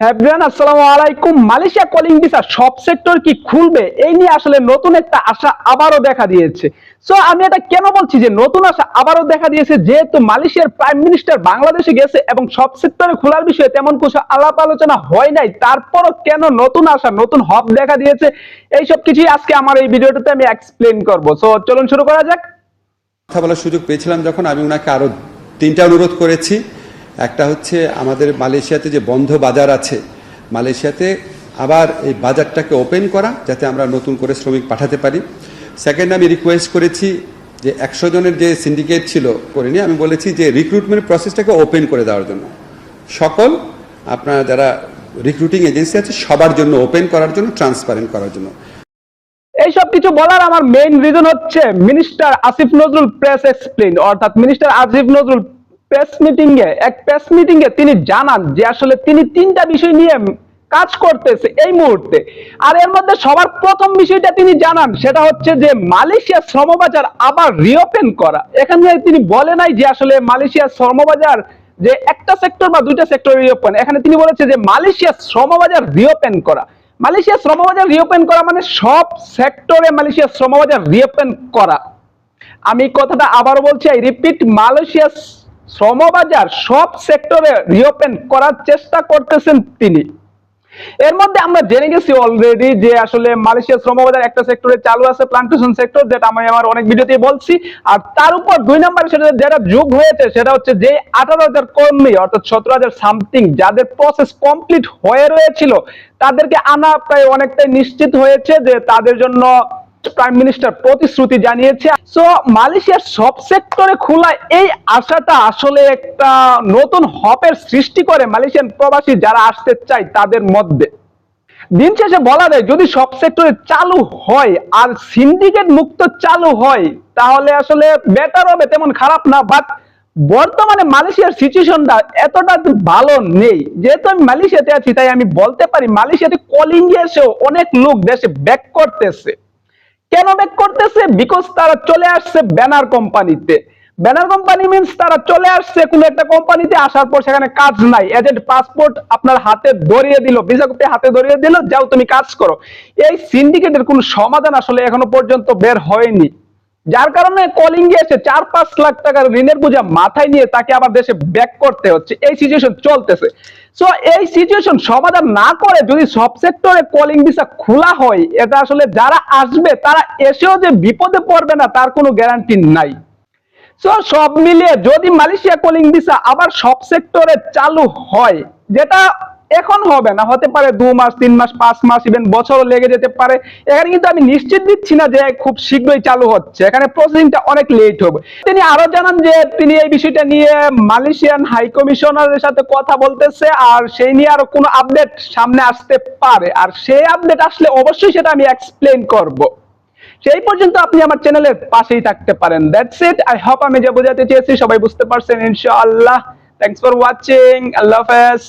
Everyone আসসালামু আলাইকুম। Malaysia calling visa সব সেক্টর কি খুলবে? এই নিয়ে আসলে নতুন একটা আশা আবারও দেখা দিয়েছে। সো আমি এটা কেন বলছি যে নতুন আশা আবারও দেখা দিয়েছে? যেহেতু মালয়েশিয়ার প্রাইম মিনিস্টার বাংলাদেশে গেছে এবং সব সেক্টরে খোলার বিষয়ে তেমন কিছু আলাপ আলোচনা হয় নাই, তারপরও কেন নতুন আশা, নতুন হব দেখা দিয়েছে? এইসব কিছুই আজকে আমার এই ভিডিওটাতে আমি এক্সপ্লেন করব। সো চলুন শুরু করা যাক। কথা বলার সুযোগ পেয়েছিলাম যখন আমি ওনাকে আরও তিনটা অনুরোধ করেছি। একটা হচ্ছে আমাদের মালয়েশিয়াতে যে বন্ধ বাজার আছে, মালয়েশিয়াতে আবার এই বাজারটাকে ওপেন করা যাতে আমরা নতুন করে শ্রমিক পাঠাতে পারি। সেকেন্ড আমি রিকোয়েস্ট করেছি যে একশো জনের যে সিন্ডিকেট ছিল করে নিয়ে, আমি বলেছি যে রিক্রুটমেন্ট প্রসেসটাকে ওপেন করে দেওয়ার জন্য। সকল আপনার যারা রিক্রুটিং এজেন্সি আছে, সবার জন্য ওপেন করার জন্য ট্রান্সপারেন্ট করার জন্য। এইসব কিছু বলার আমার মেইন রিজন হচ্ছে minister Asif Nazrul press explain অর্থাৎ minister Asif Nazrul press meeting এ, এক প্রেস মিটিং এ তিনি জানান যে আসলে তিনি তিনটা বিষয় নিয়ে কাজ করতেছে এই মুহূর্তে। আর এর মধ্যে সবার প্রথম বিষয়টা তিনি জানান, সেটা হচ্ছে যে মালয়েশিয়া শ্রমবাজার আবার রিওপেন করা। এখানে তিনি বলে নাই যে আসলে মালয়েশিয়া শ্রমবাজার যে একটা সেক্টর বা দুইটা সেক্টর রিওপেন এখানে তিনি বলেছে যে মালয়েশিয়া শ্রমবাজার রিওপেন করা। মালয়েশিয়া শ্রমবাজার রিওপেন করা মানে সব সেক্টরে মালয়েশিয়া শ্রমবাজার রিওপেন করা। আমি কথাটা আবারও বলছি আই রিপিট মালয়েশিয়া শ্রমবাজার সব সেক্টরে রিওপেন করার চেষ্টা করতেছেন তিনি। এর মধ্যে আমরা জেনে গেছি অলরেডি যে আসলে মালয়েশিয়া শ্রমবাজার একটা সেক্টরে চালু আছে প্লান্টেশন সেক্টর যেটা আমি আমার অনেক ভিডিওতে বলছি। আর তার উপর দুই নম্বরে সেটা যেটা যোগ হয়েছে, সেটা হচ্ছে যে আঠারো হাজার কর্মী, অর্থাৎ সতেরো হাজার সামথিং যাদের প্রসেস কমপ্লিট হয়ে রয়েছিল, তাদেরকে আনা প্রায় অনেকটাই নিশ্চিত হয়েছে যে তাদের জন্য প্রাইম মিনিস্টার প্রতিশ্রুতি জানিয়েছে। সো মালয়েশিয়ার সব সেক্টরে খোলা এই আশাটা আসলে একটা নতুন হপের সৃষ্টি করে মালয়েশিয়ান প্রবাসী যারা আসতে তাদের মধ্যে। দিন শেষে বলা যায়, যদি সব সেক্টরে চালু হয় আর সিন্ডিকেট মুক্ত চালু হয়, তাহলে আসলে বেটার হবে, তেমন খারাপ না। বাট বর্তমানে মালয়েশিয়ার সিচুয়েশনটা এতটা ভালো নেই। যেহেতু আমি মালয়েশিয়াতে আছি, তাই আমি বলতে পারি, মালয়েশিয়াতে কলিং অনেক লোক দেশে ব্যাক করতেছে। কেন ব্যাক করতেছে? বিকজ তারা চলে আসছে ব্যানার কোম্পানিতে। ব্যানার কোম্পানি মিনস তারা চলে আসছে কোনো একটা কোম্পানিতে, আসার পর সেখানে কাজ নাই। এজেন্ট পাসপোর্ট আপনার হাতে ধরিয়ে দিল ভিসা কপি হাতে ধরিয়ে দিল, যাও তুমি কাজ করো। এই সিন্ডিকেটের কোনো সমাধান আসলে এখনও পর্যন্ত বের হয়নি। যার কারণে কলিং এসে চার পাঁচ লাখ টাকার ঋণের বোঝা মাথায় নিয়ে তাকে আবার দেশে ব্যাক করতে হচ্ছে। এই সিচুয়েশন চলতেছে। সো এই সিচুয়েশন সমাধান না করে যদি সব সেক্টরে কলিং ভিসা খোলা হয়, এটা আসলে যারা আসবে, তারা এসেও যে বিপদে পড়বে না, তার কোনো গ্যারান্টি নাই। সো সব মিলিয়ে যদি মালয়েশিয়া কলিং ভিসা আবার সব সেক্টরে চালু হয়, যেটা এখন হবে না, হতে পারে দু মাস, তিন মাস, পাঁচ মাস ইভেন বছরও লেগে যেতে পারে। এখানে কিন্তু আমি নিশ্চিত দিচ্ছি না যে খুব শীঘ্রই চালু হচ্ছে। এখানে প্রসেসিংটা অনেক লেট হবে। তিনি আরও জানান যে তিনি এই বিষয়টা নিয়ে মালয়েশিয়ান হাই কমিশনারের সাথে কথা বলতেছে, আর সেই নিয়ে আরও কোনো আপডেট সামনে আসতে পারে। আর সেই আপডেট আসলে অবশ্যই সেটা আমি এক্সপ্লেন করব। সেই পর্যন্ত আপনি আমার চ্যানেলের পাশেই থাকতে পারেন। দ্যাটস ইট আই হোপ আমি যা বোঝাতে চেয়েছি, সবাই বুঝতে পারছেন, ইনশাআল্লাহ। থ্যাংকস ফর ওয়াচিং আল্লাহ হাফেজ।